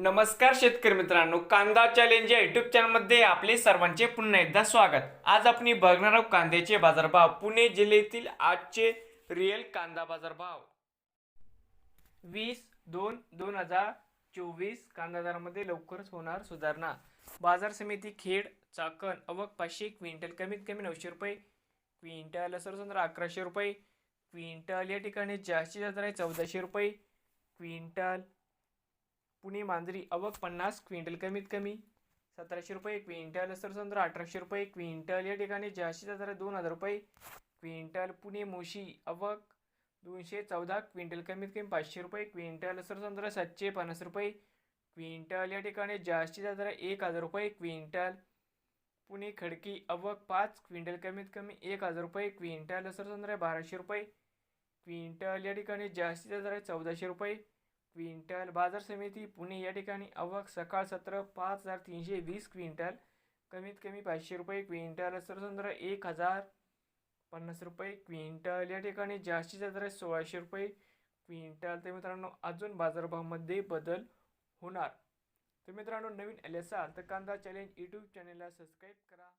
नमस्कार शेतकरी मित्रांनो कांदा चॅलेंज या युट्यूब चॅनलमध्ये आपले सर्वांचे पुन्हा एकदा स्वागत. आज आपण बघणार आहोत कांद्याचे बाजारभाव. पुणे जिल्ह्यातील आजचे रिअल कांदा बाजारभाव. वीस दोन दोन हजार चोवीस कांदा दरामध्ये लवकरच होणार सुधारणा. बाजार समिती खेड चाकण अवक पाचशे क्विंटल कमीत कमी नऊशे रुपये क्विंटल सरसंद्रा अकराशे रुपये क्विंटल या ठिकाणी जास्तीत जास्त आहे चौदाशे रुपये क्विंटल पुणे मांजरी अवक पन्नास क्विंटल कमीत कमी सतराशे रुपये क्विंटल सरसंद्र अठराशे रुपये क्विंटल या ठिकाणी जास्तीत जास्त दोन हजार रुपये क्विंटल पुणे मोशी अवक दोनशे चौदा क्विंटल कमीत कमी पाचशे रुपये क्विंटल सरसंद्र सातशे पन्नास रुपये क्विंटल या ठिकाणी जास्तीत जास्त एक हजार रुपये क्विंटल पुणे खडकी अवक पाच क्विंटल कमीत कमी एक हजार रुपये क्विंटल सरसंद्र बाराशे रुपये क्विंटल या ठिकाणी जास्तीत जास्त चौदाशे रुपये क्विंटल बाजार समिती पुणे या ठिकाणी आवक सकाळ सत्र पाच हजार तीनशे वीस क्विंटल कमीत कमी पाचशे रुपये क्विंटल सरसंद्रा एक हजार पन्नास रुपये क्विंटल या ठिकाणी जास्तीत जास्त सोळाशे रुपये क्विंटल. तर मित्रांनो अजून बाजारभावामध्ये बदल होणार. तर मित्रांनो नवीन आले असाल तर कांदा चॅलेंज यूट्यूब चॅनलला सबस्क्राईब करा.